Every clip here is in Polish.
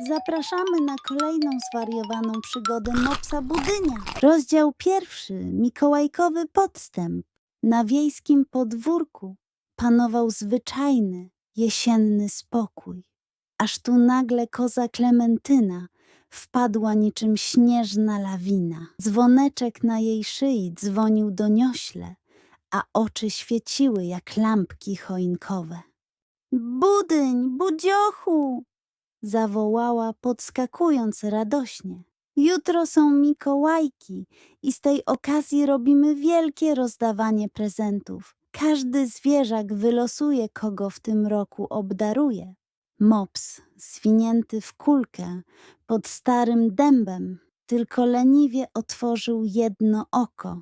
Zapraszamy na kolejną zwariowaną przygodę Mopsa Budynia. Rozdział pierwszy. Mikołajkowy podstęp. Na wiejskim podwórku panował zwyczajny, jesienny spokój. Aż tu nagle koza Klementyna wpadła niczym śnieżna lawina. Dzwoneczek na jej szyi dzwonił doniośle, a oczy świeciły jak lampki choinkowe. Budyń, budziochu! Zawołała, podskakując radośnie. Jutro są Mikołajki i z tej okazji robimy wielkie rozdawanie prezentów. Każdy zwierzak wylosuje, kogo w tym roku obdaruje. Mops, zwinięty w kulkę, pod starym dębem, tylko leniwie otworzył jedno oko.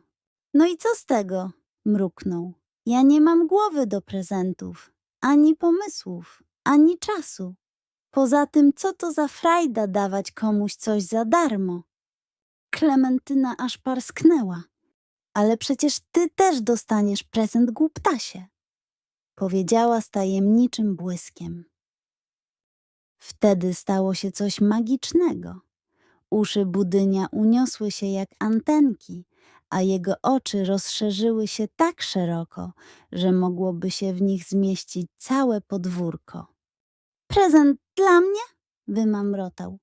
No i co z tego? mruknął. Ja nie mam głowy do prezentów, ani pomysłów, ani czasu. Poza tym, co to za frajda dawać komuś coś za darmo? Klementyna aż parsknęła. Ale przecież ty też dostaniesz prezent, głuptasie, powiedziała z tajemniczym błyskiem. Wtedy stało się coś magicznego. Uszy budynia uniosły się jak antenki, a jego oczy rozszerzyły się tak szeroko, że mogłoby się w nich zmieścić całe podwórko. Prezent dla mnie? wymamrotał.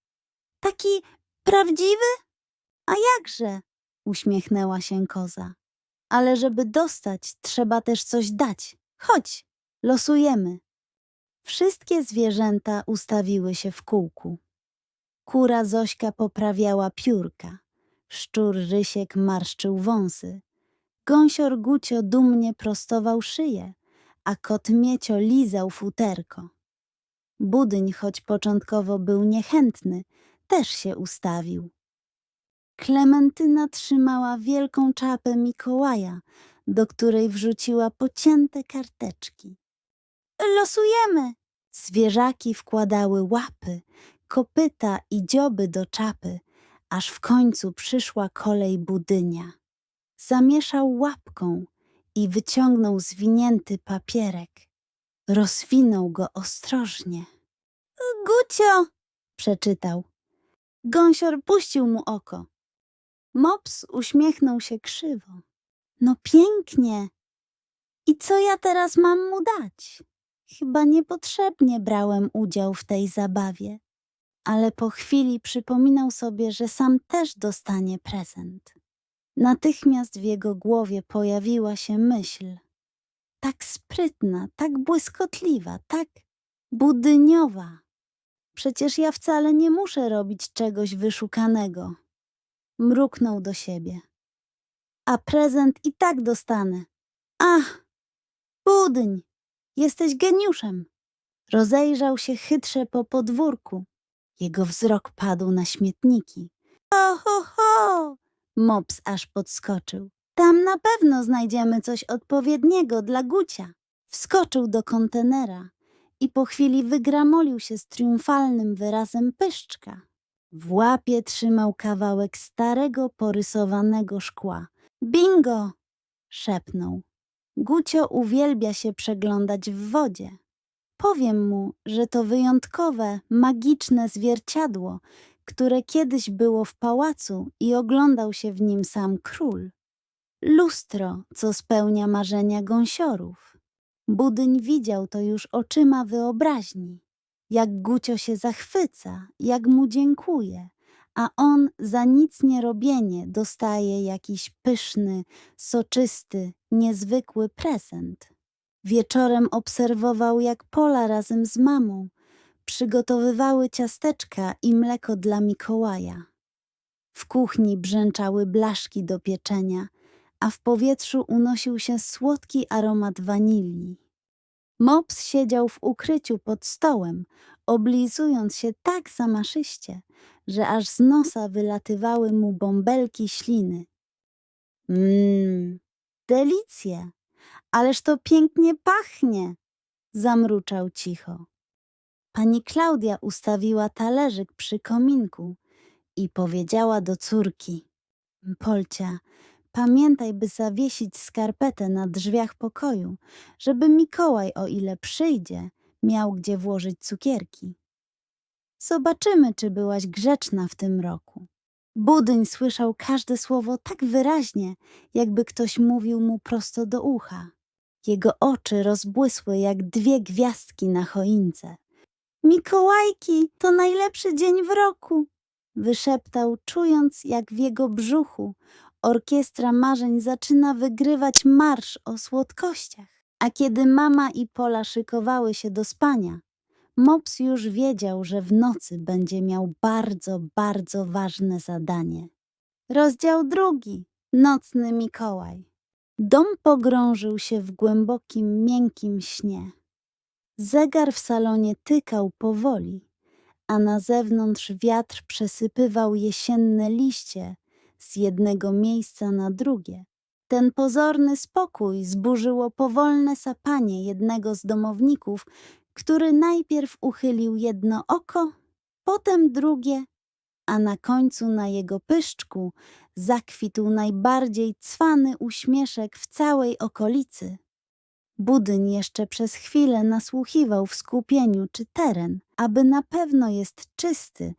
Taki prawdziwy? A jakże? uśmiechnęła się koza. Ale żeby dostać, trzeba też coś dać. Chodź, losujemy. Wszystkie zwierzęta ustawiły się w kółku. Kura Zośka poprawiała piórka, szczur Rysiek marszczył wąsy, gąsior Gucio dumnie prostował szyję, a kot Miecio lizał futerko. Budyń, choć początkowo był niechętny, też się ustawił. Klementyna trzymała wielką czapę Mikołaja, do której wrzuciła pocięte karteczki. Losujemy! Zwierzaki wkładały łapy, kopyta i dzioby do czapy, aż w końcu przyszła kolej budynia. Zamieszał łapką i wyciągnął zwinięty papierek. Rozwinął go ostrożnie. Gucio! przeczytał. Gąsior puścił mu oko. Mops uśmiechnął się krzywo. No pięknie. I co ja teraz mam mu dać? Chyba niepotrzebnie brałem udział w tej zabawie, ale po chwili przypominał sobie, że sam też dostanie prezent. Natychmiast w jego głowie pojawiła się myśl. Tak sprytna, tak błyskotliwa, tak budyniowa. Przecież ja wcale nie muszę robić czegoś wyszukanego. Mruknął do siebie. A prezent i tak dostanę. Ach, budyń, jesteś geniuszem. Rozejrzał się chytrze po podwórku. Jego wzrok padł na śmietniki. Ho, ho, ho! Mops aż podskoczył. Tam na pewno znajdziemy coś odpowiedniego dla Gucia. Wskoczył do kontenera i po chwili wygramolił się z triumfalnym wyrazem pyszczka. W łapie trzymał kawałek starego, porysowanego szkła. Bingo! szepnął. Gucio uwielbia się przeglądać w wodzie. Powiem mu, że to wyjątkowe, magiczne zwierciadło, które kiedyś było w pałacu i oglądał się w nim sam król. Lustro, co spełnia marzenia gąsiorów. Budyń widział to już oczyma wyobraźni. Jak Gucio się zachwyca, jak mu dziękuje, a on za nic nie robienie dostaje jakiś pyszny, soczysty, niezwykły prezent. Wieczorem obserwował, jak Pola razem z mamą przygotowywały ciasteczka i mleko dla Mikołaja. W kuchni brzęczały blaszki do pieczenia, a w powietrzu unosił się słodki aromat wanilii. Mops siedział w ukryciu pod stołem, oblizując się tak zamaszyście, że aż z nosa wylatywały mu bąbelki śliny. Mmm, delicje! Ależ to pięknie pachnie! Zamruczał cicho. Pani Klaudia ustawiła talerzyk przy kominku i powiedziała do córki: Polcia, pamiętaj, by zawiesić skarpetę na drzwiach pokoju, żeby Mikołaj, o ile przyjdzie, miał gdzie włożyć cukierki. Zobaczymy, czy byłaś grzeczna w tym roku. Budyń słyszał każde słowo tak wyraźnie, jakby ktoś mówił mu prosto do ucha. Jego oczy rozbłysły jak dwie gwiazdki na choince. Mikołajki, to najlepszy dzień w roku! Wyszeptał, czując, jak w jego brzuchu orkiestra marzeń zaczyna wygrywać marsz o słodkościach. A kiedy mama i Pola szykowały się do spania, Mops już wiedział, że w nocy będzie miał bardzo, bardzo ważne zadanie. Rozdział drugi. Nocny Mikołaj. Dom pogrążył się w głębokim, miękkim śnie. Zegar w salonie tykał powoli, a na zewnątrz wiatr przesypywał jesienne liście z jednego miejsca na drugie. Ten pozorny spokój zburzyło powolne sapanie jednego z domowników, który najpierw uchylił jedno oko, potem drugie, a na końcu na jego pyszczku zakwitł najbardziej cwany uśmieszek w całej okolicy. Budyń jeszcze przez chwilę nasłuchiwał w skupieniu, czy teren, aby na pewno jest czysty,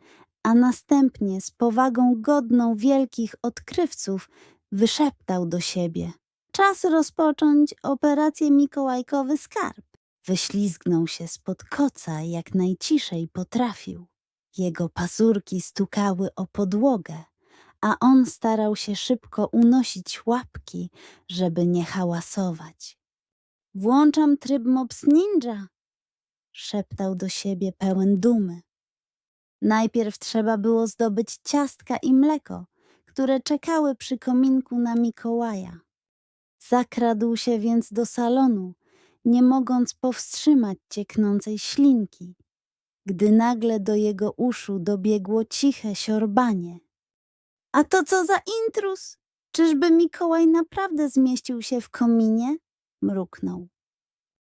a następnie z powagą godną wielkich odkrywców wyszeptał do siebie. Czas rozpocząć operację Mikołajkowy Skarb. Wyślizgnął się spod koca jak najciszej potrafił. Jego pazurki stukały o podłogę, a on starał się szybko unosić łapki, żeby nie hałasować. Włączam tryb Mops Ninja, szeptał do siebie pełen dumy. Najpierw trzeba było zdobyć ciastka i mleko, które czekały przy kominku na Mikołaja. Zakradł się więc do salonu, nie mogąc powstrzymać cieknącej ślinki, gdy nagle do jego uszu dobiegło ciche siorbanie. A to co za intruz? Czyżby Mikołaj naprawdę zmieścił się w kominie? Mruknął.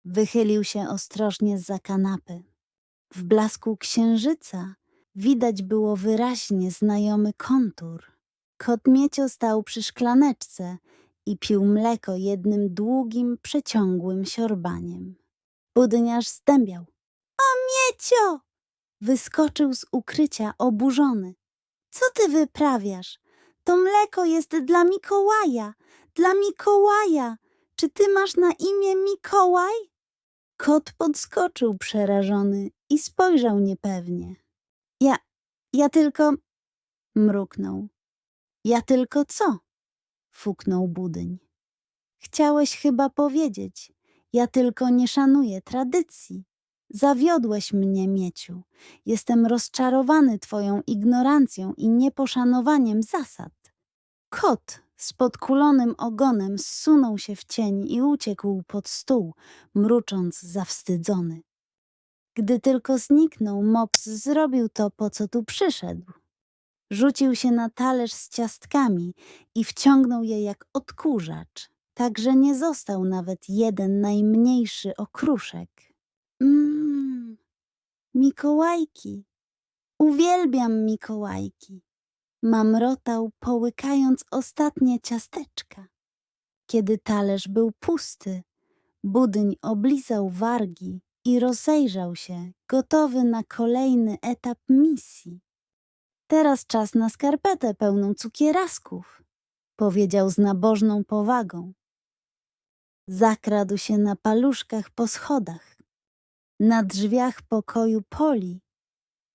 Wychylił się ostrożnie za kanapy. W blasku księżyca widać było wyraźnie znajomy kontur. Kot Miecio stał przy szklaneczce i pił mleko jednym długim, przeciągłym siorbaniem. Budyniarz zdębiał. O, Miecio! Wyskoczył z ukrycia oburzony. Co ty wyprawiasz? To mleko jest dla Mikołaja, dla Mikołaja. Czy ty masz na imię Mikołaj? Kot podskoczył przerażony i spojrzał niepewnie. Ja, ja tylko... mruknął. Ja tylko co? fuknął budyń. Chciałeś chyba powiedzieć, ja tylko nie szanuję tradycji. Zawiodłeś mnie, Mieciu. Jestem rozczarowany twoją ignorancją i nieposzanowaniem zasad. Kot z podkulonym ogonem zsunął się w cień i uciekł pod stół, mrucząc zawstydzony. Gdy tylko zniknął, Mops zrobił to, po co tu przyszedł. Rzucił się na talerz z ciastkami i wciągnął je jak odkurzacz, tak że nie został nawet jeden najmniejszy okruszek. Mmm, Mikołajki. Uwielbiam Mikołajki. Mamrotał, połykając ostatnie ciasteczka. Kiedy talerz był pusty, budyń oblizał wargi i rozejrzał się, gotowy na kolejny etap misji. Teraz czas na skarpetę pełną cukierasków, powiedział z nabożną powagą. Zakradł się na paluszkach po schodach. Na drzwiach pokoju Poli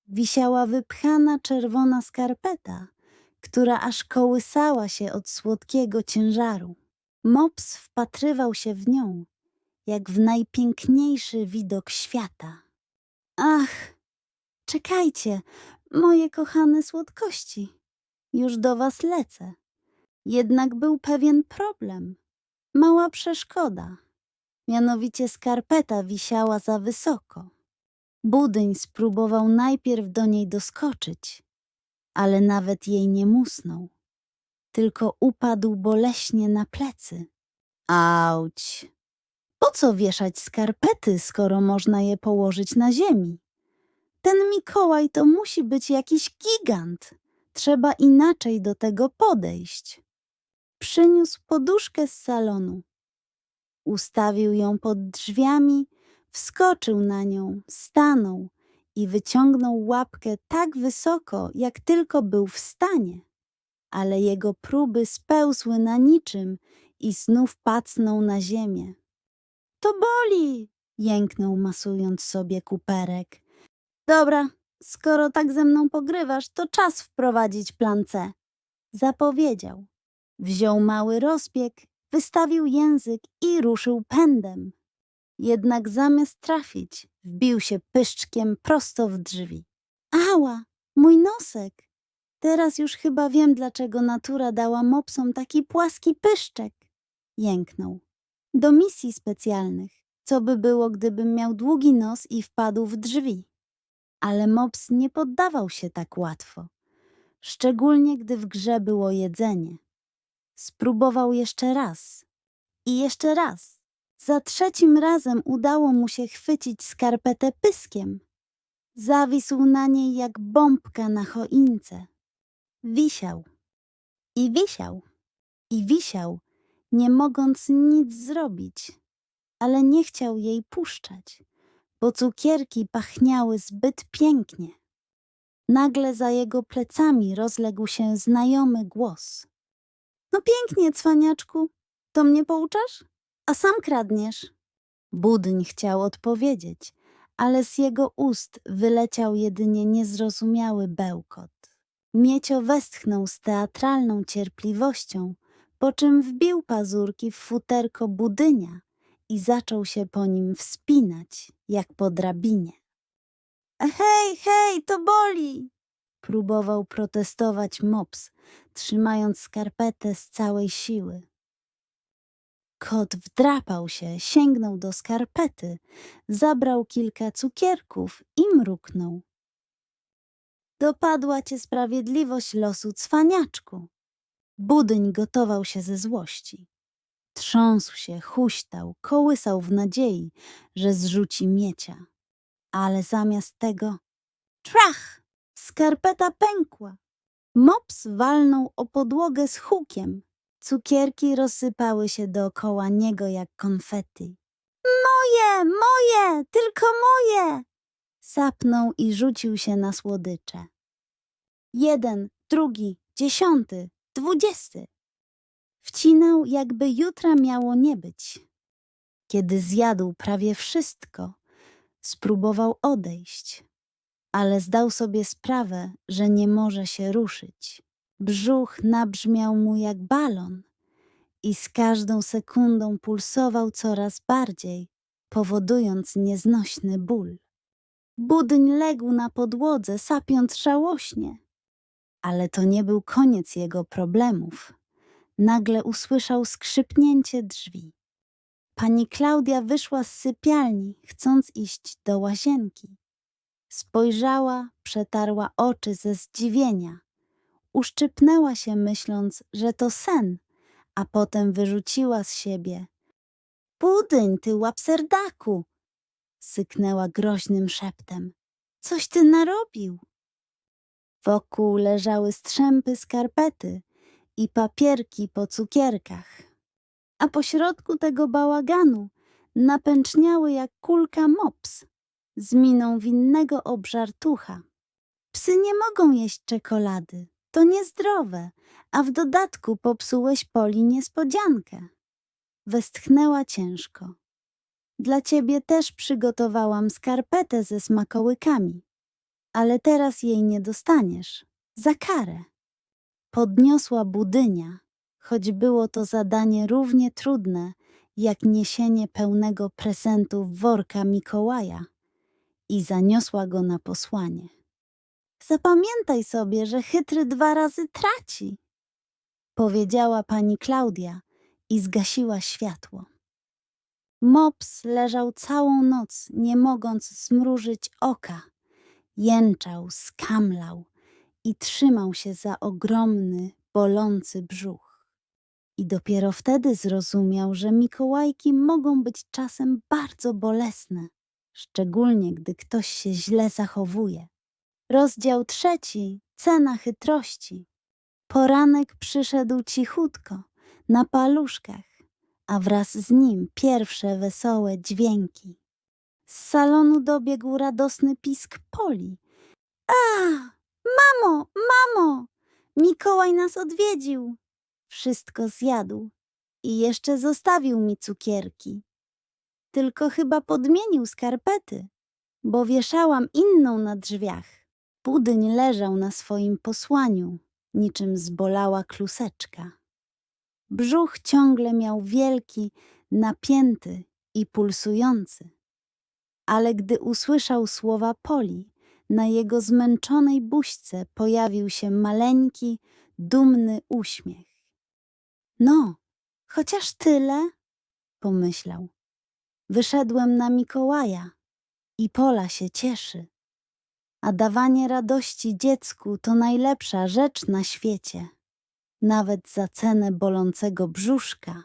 wisiała wypchana czerwona skarpeta, która aż kołysała się od słodkiego ciężaru. Mops wpatrywał się w nią, jak w najpiękniejszy widok świata. Ach, czekajcie, moje kochane słodkości, już do was lecę. Jednak był pewien problem, mała przeszkoda. Mianowicie skarpeta wisiała za wysoko. Budyń spróbował najpierw do niej doskoczyć, ale nawet jej nie musnął, tylko upadł boleśnie na plecy. Auć! Po co wieszać skarpety, skoro można je położyć na ziemi? Ten Mikołaj to musi być jakiś gigant. Trzeba inaczej do tego podejść. Przyniósł poduszkę z salonu. Ustawił ją pod drzwiami, wskoczył na nią, stanął i wyciągnął łapkę tak wysoko, jak tylko był w stanie. Ale jego próby spełzły na niczym i znów pacnął na ziemię. To boli! jęknął, masując sobie kuperek. Dobra, skoro tak ze mną pogrywasz, to czas wprowadzić plan C. Zapowiedział. Wziął mały rozbieg, wystawił język i ruszył pędem. Jednak zamiast trafić, wbił się pyszczkiem prosto w drzwi. Ała, mój nosek! Teraz już chyba wiem, dlaczego natura dała mopsom taki płaski pyszczek. Jęknął. Do misji specjalnych. Co by było, gdybym miał długi nos i wpadł w drzwi? Ale mops nie poddawał się tak łatwo. Szczególnie, gdy w grze było jedzenie. Spróbował jeszcze raz. I jeszcze raz. Za trzecim razem udało mu się chwycić skarpetę pyskiem. Zawisł na niej jak bombka na choince. Wisiał. I wisiał. I wisiał, nie mogąc nic zrobić. Ale nie chciał jej puszczać, bo cukierki pachniały zbyt pięknie. Nagle za jego plecami rozległ się znajomy głos. No pięknie, cwaniaczku, to mnie pouczasz? A sam kradniesz. Budyń chciał odpowiedzieć, ale z jego ust wyleciał jedynie niezrozumiały bełkot. Miecio westchnął z teatralną cierpliwością, po czym wbił pazurki w futerko budynia i zaczął się po nim wspinać, jak po drabinie. Hej, hej, to boli! Próbował protestować mops, trzymając skarpetę z całej siły. Kot wdrapał się, sięgnął do skarpety, zabrał kilka cukierków i mruknął. Dopadła cię sprawiedliwość losu cwaniaczku. Budyń gotował się ze złości. Trząsł się, huśtał, kołysał w nadziei, że zrzuci miecia. Ale zamiast tego trach! Skarpeta pękła. Mops walnął o podłogę z hukiem. Cukierki rozsypały się dookoła niego jak konfetti. Moje, moje, tylko moje! Sapnął i rzucił się na słodycze. Jeden, drugi, dziesiąty, dwudziesty. Wcinał, jakby jutra miało nie być. Kiedy zjadł prawie wszystko, spróbował odejść, ale zdał sobie sprawę, że nie może się ruszyć. Brzuch nabrzmiał mu jak balon i z każdą sekundą pulsował coraz bardziej, powodując nieznośny ból. Budyń legł na podłodze, sapiąc żałośnie. Ale to nie był koniec jego problemów. Nagle usłyszał skrzypnięcie drzwi. Pani Klaudia wyszła z sypialni, chcąc iść do łazienki. Spojrzała, przetarła oczy ze zdziwienia. Uszczypnęła się, myśląc, że to sen, a potem wyrzuciła z siebie. Budyń, ty łapserdaku! syknęła groźnym szeptem. Coś ty narobił? Wokół leżały strzępy skarpety i papierki po cukierkach. A po środku tego bałaganu napęczniały jak kulka mops z miną winnego obżartucha. Psy nie mogą jeść czekolady, to niezdrowe, a w dodatku popsułeś Poli niespodziankę. Westchnęła ciężko. Dla ciebie też przygotowałam skarpetę ze smakołykami, ale teraz jej nie dostaniesz. Za karę. Podniosła budynia, choć było to zadanie równie trudne, jak niesienie pełnego prezentów worka Mikołaja i zaniosła go na posłanie. Zapamiętaj sobie, że chytry dwa razy traci, powiedziała pani Klaudia i zgasiła światło. Mops leżał całą noc, nie mogąc zmrużyć oka. Jęczał, skamlał i trzymał się za ogromny, bolący brzuch. I dopiero wtedy zrozumiał, że Mikołajki mogą być czasem bardzo bolesne, szczególnie gdy ktoś się źle zachowuje. Rozdział trzeci. Cena chytrości. Poranek przyszedł cichutko, na paluszkach, a wraz z nim pierwsze wesołe dźwięki. Z salonu dobiegł radosny pisk Poli. A, mamo, mamo! Mikołaj nas odwiedził. Wszystko zjadł i jeszcze zostawił mi cukierki. Tylko chyba podmienił skarpety, bo wieszałam inną na drzwiach. Budyń leżał na swoim posłaniu, niczym zbolała kluseczka. Brzuch ciągle miał wielki, napięty i pulsujący. Ale gdy usłyszał słowa Poli, na jego zmęczonej buźce pojawił się maleńki, dumny uśmiech. No, chociaż tyle, pomyślał. Wyszedłem na Mikołaja i Pola się cieszy. A dawanie radości dziecku to najlepsza rzecz na świecie, nawet za cenę bolącego brzuszka.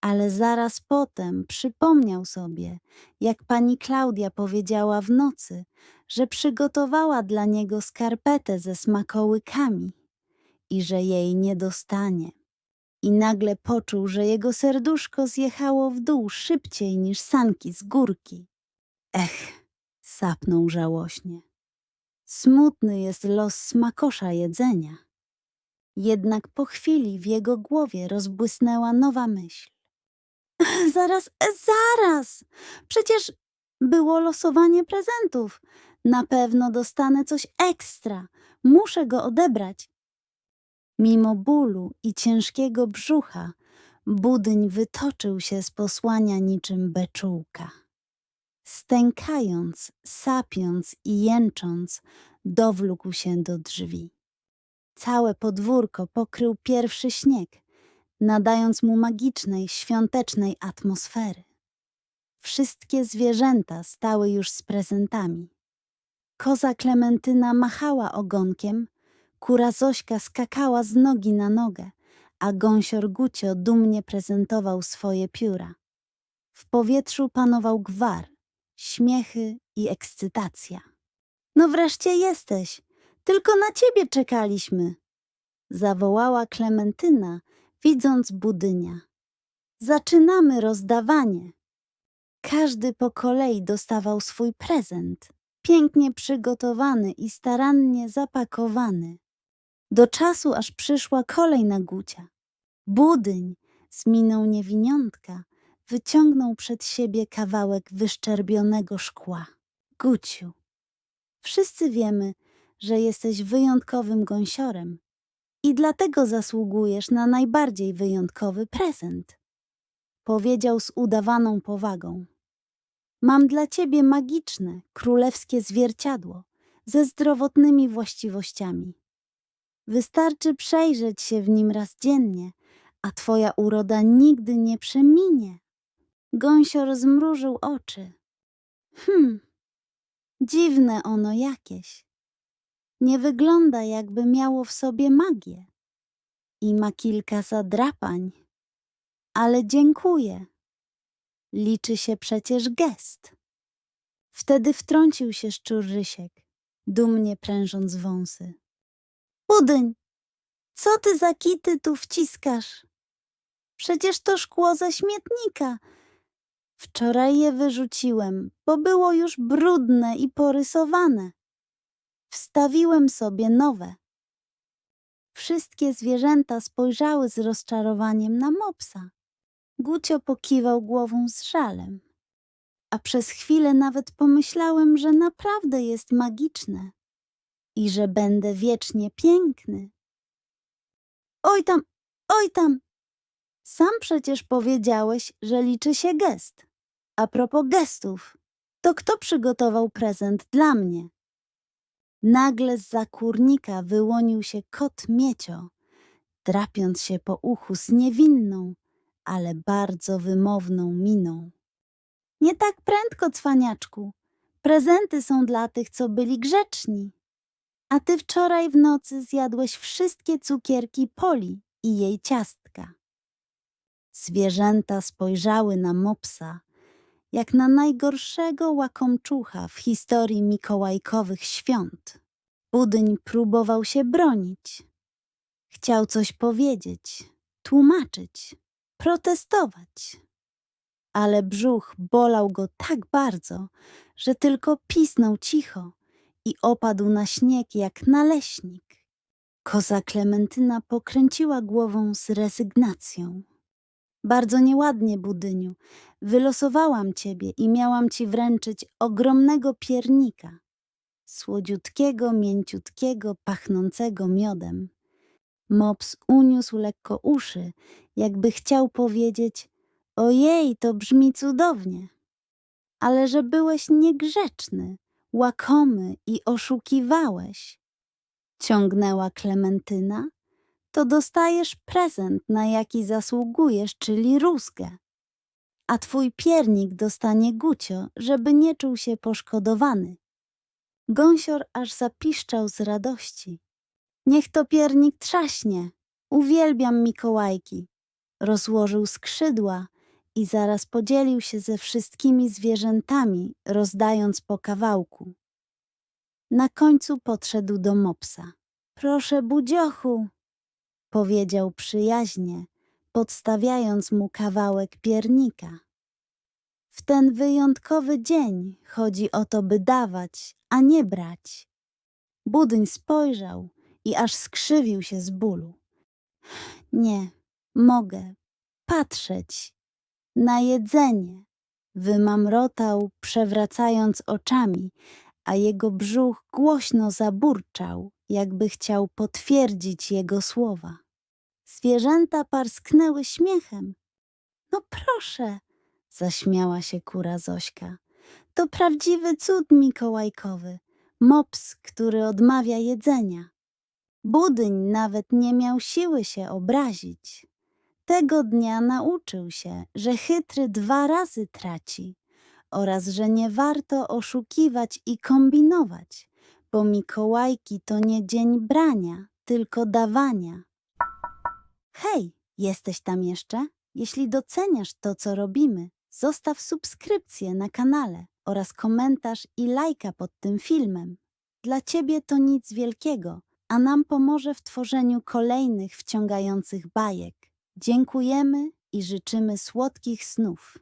Ale zaraz potem przypomniał sobie, jak pani Klaudia powiedziała w nocy, że przygotowała dla niego skarpetę ze smakołykami i że jej nie dostanie. I nagle poczuł, że jego serduszko zjechało w dół szybciej niż sanki z górki. Ech, sapnął żałośnie. Smutny jest los smakosza jedzenia. Jednak po chwili w jego głowie rozbłysnęła nowa myśl. Zaraz, zaraz! Przecież było losowanie prezentów. Na pewno dostanę coś ekstra. Muszę go odebrać. Mimo bólu i ciężkiego brzucha, budyń wytoczył się z posłania niczym beczułka. Stękając, sapiąc i jęcząc, dowlókł się do drzwi. Całe podwórko pokrył pierwszy śnieg, nadając mu magicznej, świątecznej atmosfery. Wszystkie zwierzęta stały już z prezentami. Koza Klementyna machała ogonkiem, kura Zośka skakała z nogi na nogę, a gąsior Gucio dumnie prezentował swoje pióra. W powietrzu panował gwar, śmiechy i ekscytacja. No wreszcie jesteś, tylko na ciebie czekaliśmy, zawołała Klementyna, widząc budynia. Zaczynamy rozdawanie. Każdy po kolei dostawał swój prezent, pięknie przygotowany i starannie zapakowany. Do czasu, aż przyszła kolej na Gucia. Budyń z miną niewiniątka wyciągnął przed siebie kawałek wyszczerbionego szkła. Guciu, wszyscy wiemy, że jesteś wyjątkowym gąsiorem i dlatego zasługujesz na najbardziej wyjątkowy prezent. Powiedział z udawaną powagą. Mam dla ciebie magiczne, królewskie zwierciadło ze zdrowotnymi właściwościami. Wystarczy przejrzeć się w nim raz dziennie, a twoja uroda nigdy nie przeminie. Gąsior zmrużył oczy. Hm, dziwne ono jakieś. Nie wygląda, jakby miało w sobie magię. I ma kilka zadrapań. Ale dziękuję. Liczy się przecież gest. Wtedy wtrącił się szczurzysiek, dumnie prężąc wąsy. Budyń, co ty za kity tu wciskasz? Przecież to szkło ze śmietnika. Wczoraj je wyrzuciłem, bo było już brudne i porysowane. Wstawiłem sobie nowe. Wszystkie zwierzęta spojrzały z rozczarowaniem na mopsa. Gucio pokiwał głową z żalem. A przez chwilę nawet pomyślałem, że naprawdę jest magiczne i że będę wiecznie piękny. Oj tam, oj tam! Sam przecież powiedziałeś, że liczy się gest. A propos gestów, to kto przygotował prezent dla mnie? Nagle z kurnika wyłonił się kot Miecio, drapiąc się po uchu z niewinną, ale bardzo wymowną miną. Nie tak prędko, cwaniaczku. Prezenty są dla tych, co byli grzeczni. A ty wczoraj w nocy zjadłeś wszystkie cukierki Poli i jej ciastka. Zwierzęta spojrzały na mopsa, jak na najgorszego łakomczucha w historii mikołajkowych świąt. Budyń próbował się bronić. Chciał coś powiedzieć, tłumaczyć, protestować. ale brzuch bolał go tak bardzo, że tylko pisnął cicho i opadł na śnieg jak naleśnik. Koza Klementyna pokręciła głową z rezygnacją. Bardzo nieładnie, Budyniu. Wylosowałam ciebie i miałam ci wręczyć ogromnego piernika. Słodziutkiego, mięciutkiego, pachnącego miodem. Mops uniósł lekko uszy, jakby chciał powiedzieć Ojej, to brzmi cudownie. Ale że byłeś niegrzeczny, łakomy i oszukiwałeś. Ciągnęła Klementyna, to dostajesz prezent, na jaki zasługujesz, czyli rózgę. A twój piernik dostanie Gucio, żeby nie czuł się poszkodowany. Gąsior aż zapiszczał z radości. Niech to piernik trzaśnie. Uwielbiam Mikołajki. Rozłożył skrzydła i zaraz podzielił się ze wszystkimi zwierzętami, rozdając po kawałku. Na końcu podszedł do mopsa. Proszę, budziochu, powiedział przyjaźnie, podstawiając mu kawałek piernika. W ten wyjątkowy dzień chodzi o to, by dawać, a nie brać. Budyń spojrzał i aż skrzywił się z bólu. Nie, mogę patrzeć na jedzenie. Wymamrotał, przewracając oczami, a jego brzuch głośno zaburczał, jakby chciał potwierdzić jego słowa. Zwierzęta parsknęły śmiechem. No proszę, zaśmiała się kura Zośka. To prawdziwy cud mikołajkowy. Mops, który odmawia jedzenia. Budyń nawet nie miał siły się obrazić. Tego dnia nauczył się, że chytry dwa razy traci oraz że nie warto oszukiwać i kombinować, bo Mikołajki to nie dzień brania, tylko dawania. Hej, jesteś tam jeszcze? Jeśli doceniasz to, co robimy, zostaw subskrypcję na kanale oraz komentarz i lajka pod tym filmem. Dla Ciebie to nic wielkiego, a nam pomoże w tworzeniu kolejnych wciągających bajek. Dziękujemy i życzymy słodkich snów.